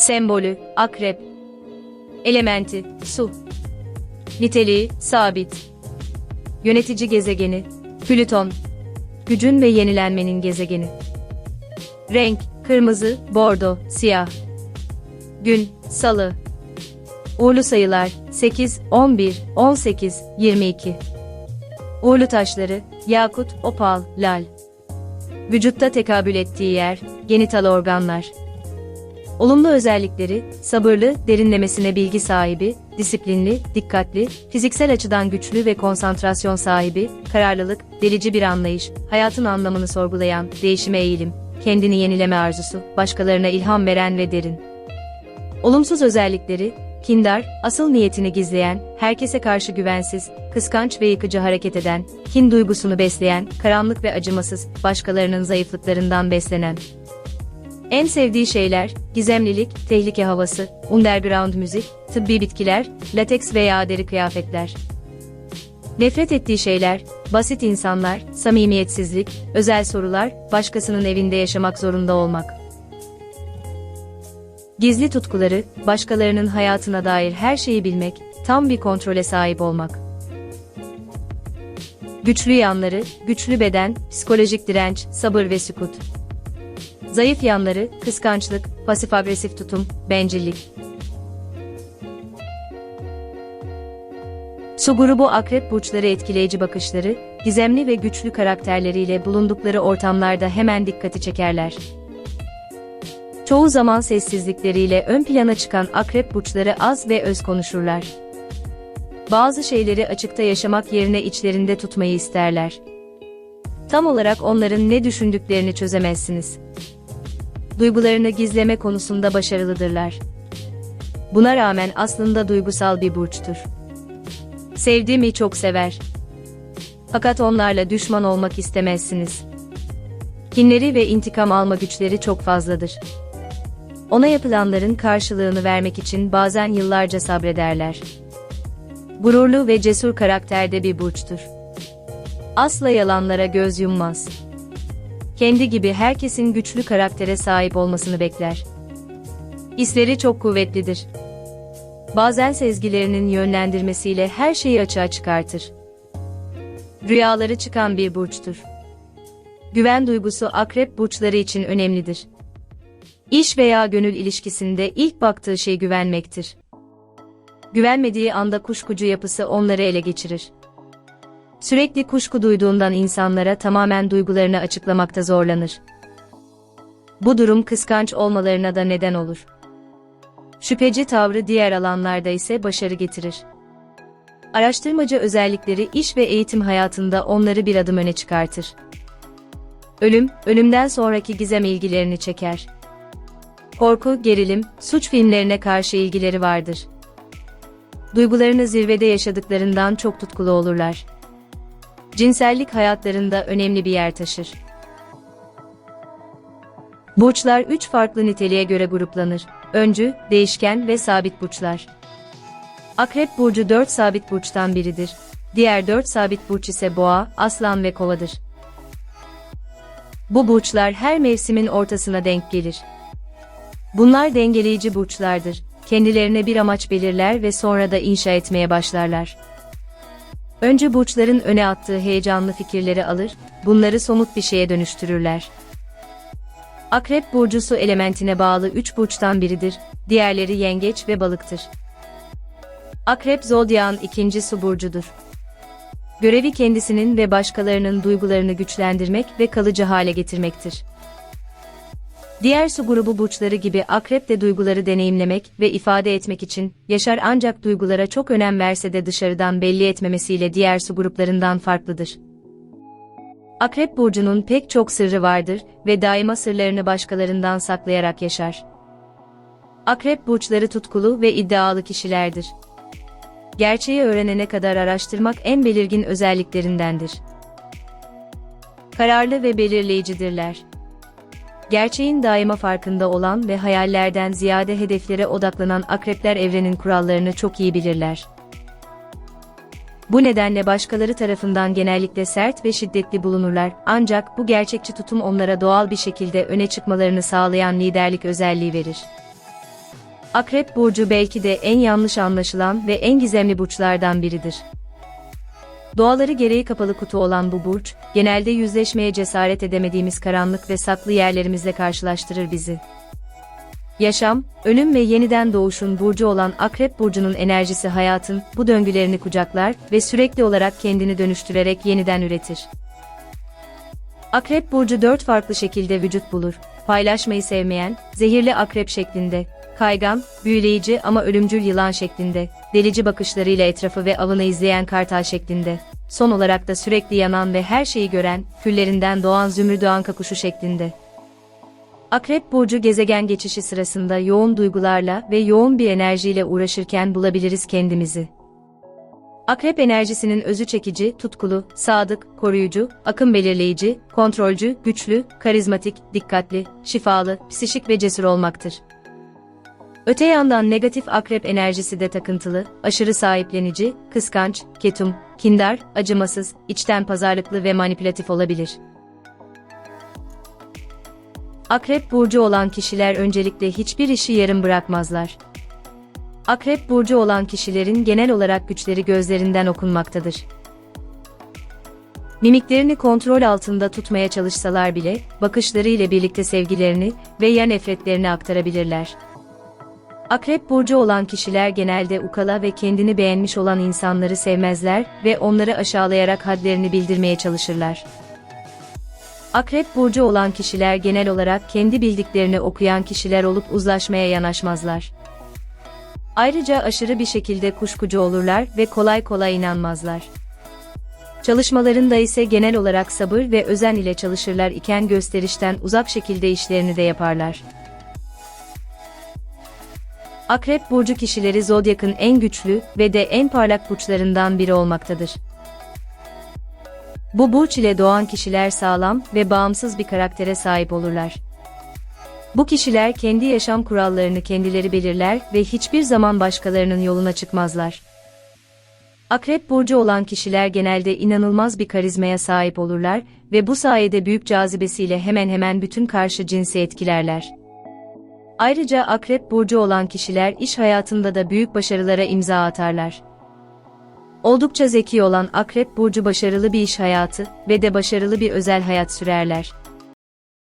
Sembolü, akrep. Elementi, su. Niteliği, sabit. Yönetici gezegeni, Plüton. Gücün ve yenilenmenin gezegeni. Renk, kırmızı, bordo, siyah. Gün, salı. Uğurlu sayılar, 8, 11, 18, 22. Uğurlu taşları, yakut, opal, lal. Vücutta tekabül ettiği yer, genital organlar. Olumlu özellikleri, sabırlı, derinlemesine bilgi sahibi, disiplinli, dikkatli, fiziksel açıdan güçlü ve konsantrasyon sahibi, kararlılık, delici bir anlayış, hayatın anlamını sorgulayan, değişime eğilim, kendini yenileme arzusu, başkalarına ilham veren ve derin. Olumsuz özellikleri, kindar, asıl niyetini gizleyen, herkese karşı güvensiz, kıskanç ve yıkıcı hareket eden, kin duygusunu besleyen, karanlık ve acımasız, başkalarının zayıflıklarından beslenen. En sevdiği şeyler, gizemlilik, tehlike havası, underground müzik, tıbbi bitkiler, lateks veya deri kıyafetler. Nefret ettiği şeyler, basit insanlar, samimiyetsizlik, özel sorular, başkasının evinde yaşamak zorunda olmak. Gizli tutkuları, başkalarının hayatına dair her şeyi bilmek, tam bir kontrole sahip olmak. Güçlü yanları, güçlü beden, psikolojik direnç, sabır ve sükut. Zayıf yanları, kıskançlık, pasif agresif tutum, bencillik. Su grubu akrep burçları etkileyici bakışları, gizemli ve güçlü karakterleriyle bulundukları ortamlarda hemen dikkati çekerler. Çoğu zaman sessizlikleriyle ön plana çıkan akrep burçları az ve öz konuşurlar. Bazı şeyleri açıkta yaşamak yerine içlerinde tutmayı isterler. Tam olarak onların ne düşündüklerini çözemezsiniz. Duygularını gizleme konusunda başarılıdırlar. Buna rağmen aslında duygusal bir burçtur. Sevdiğimi çok sever. Fakat onlarla düşman olmak istemezsiniz. Kinleri ve intikam alma güçleri çok fazladır. Ona yapılanların karşılığını vermek için bazen yıllarca sabrederler. Gururlu ve cesur karakterde bir burçtur. Asla yalanlara göz yummaz. Kendi gibi herkesin güçlü karaktere sahip olmasını bekler. Hisleri çok kuvvetlidir. Bazen sezgilerinin yönlendirmesiyle her şeyi açığa çıkartır. Rüyaları çıkan bir burçtur. Güven duygusu akrep burçları için önemlidir. İş veya gönül ilişkisinde ilk baktığı şey güvenmektir. Güvenmediği anda kuşkucu yapısı onları ele geçirir. Sürekli kuşku duyduğundan insanlara tamamen duygularını açıklamakta zorlanır. Bu durum kıskanç olmalarına da neden olur. Şüpheci tavrı diğer alanlarda ise başarı getirir. Araştırmacı özellikleri iş ve eğitim hayatında onları bir adım öne çıkartır. Ölüm, ölümden sonraki gizem ilgilerini çeker. Korku, gerilim, suç filmlerine karşı ilgileri vardır. Duygularını zirvede yaşadıklarından çok tutkulu olurlar. Cinsellik hayatlarında önemli bir yer taşır. Burçlar 3 farklı niteliğe göre gruplanır. Öncü, değişken ve sabit burçlar. Akrep burcu 4 sabit burçtan biridir. Diğer 4 sabit burç ise boğa, aslan ve kovadır. Bu burçlar her mevsimin ortasına denk gelir. Bunlar dengeleyici burçlardır. Kendilerine bir amaç belirler ve sonra da inşa etmeye başlarlar. Önce burçların öne attığı heyecanlı fikirleri alır, bunları somut bir şeye dönüştürürler. Akrep burcu su elementine bağlı üç burçtan biridir, diğerleri yengeç ve balıktır. Akrep zodyağın ikinci su burcudur. Görevi kendisinin ve başkalarının duygularını güçlendirmek ve kalıcı hale getirmektir. Diğer su grubu burçları gibi akrep de duyguları deneyimlemek ve ifade etmek için yaşar ancak duygulara çok önem verse de dışarıdan belli etmemesiyle diğer su gruplarından farklıdır. Akrep burcunun pek çok sırrı vardır ve daima sırlarını başkalarından saklayarak yaşar. Akrep burçları tutkulu ve iddialı kişilerdir. Gerçeği öğrenene kadar araştırmak en belirgin özelliklerindendir. Kararlı ve belirleyicidirler gerçeğin daima farkında olan ve hayallerden ziyade hedeflere odaklanan akrepler evrenin kurallarını çok iyi bilirler. Bu nedenle başkaları tarafından genellikle sert ve şiddetli bulunurlar, ancak bu gerçekçi tutum onlara doğal bir şekilde öne çıkmalarını sağlayan liderlik özelliği verir. Akrep burcu belki de en yanlış anlaşılan ve en gizemli burçlardan biridir. Doğaları gereği kapalı kutu olan bu burç, genelde yüzleşmeye cesaret edemediğimiz karanlık ve saklı yerlerimizle karşılaştırır bizi. Yaşam, ölüm ve yeniden doğuşun burcu olan Akrep burcunun enerjisi hayatın bu döngülerini kucaklar ve sürekli olarak kendini dönüştürerek yeniden üretir. Akrep burcu dört farklı şekilde vücut bulur. Paylaşmayı sevmeyen, zehirli akrep şeklinde, kaygan, büyüleyici ama ölümcül yılan şeklinde, delici bakışlarıyla etrafı ve avını izleyen kartal şeklinde, son olarak da sürekli yanan ve her şeyi gören, küllerinden doğan zümrüdü anka kuşu şeklinde. Akrep burcu gezegen geçişi sırasında yoğun duygularla ve yoğun bir enerjiyle uğraşırken bulabiliriz kendimizi. Akrep enerjisinin özü çekici, tutkulu, sadık, koruyucu, akım belirleyici, kontrolcü, güçlü, karizmatik, dikkatli, şifalı, psişik ve cesur olmaktır. Öte yandan negatif akrep enerjisi de takıntılı, aşırı sahiplenici, kıskanç, ketum, kindar, acımasız, içten pazarlıklı ve manipülatif olabilir. Akrep burcu olan kişiler öncelikle hiçbir işi yarım bırakmazlar. Akrep burcu olan kişilerin genel olarak güçleri gözlerinden okunmaktadır. Mimiklerini kontrol altında tutmaya çalışsalar bile, bakışları ile birlikte sevgilerini ve ya nefretlerini aktarabilirler. Akrep burcu olan kişiler genelde ukala ve kendini beğenmiş olan insanları sevmezler ve onları aşağılayarak hadlerini bildirmeye çalışırlar. Akrep burcu olan kişiler genel olarak kendi bildiklerini okuyan kişiler olup uzlaşmaya yanaşmazlar. Ayrıca aşırı bir şekilde kuşkucu olurlar ve kolay kolay inanmazlar. Çalışmalarında ise genel olarak sabır ve özen ile çalışırlar iken gösterişten uzak şekilde işlerini de yaparlar. Akrep burcu kişileri zodyakın en güçlü ve de en parlak burçlarından biri olmaktadır. Bu burç ile doğan kişiler sağlam ve bağımsız bir karaktere sahip olurlar. Bu kişiler kendi yaşam kurallarını kendileri belirler ve hiçbir zaman başkalarının yoluna çıkmazlar. Akrep burcu olan kişiler genelde inanılmaz bir karizmaya sahip olurlar ve bu sayede büyük cazibesiyle hemen hemen bütün karşı cinsi etkilerler. Ayrıca akrep burcu olan kişiler iş hayatında da büyük başarılara imza atarlar. Oldukça zeki olan akrep burcu başarılı bir iş hayatı ve de başarılı bir özel hayat sürerler.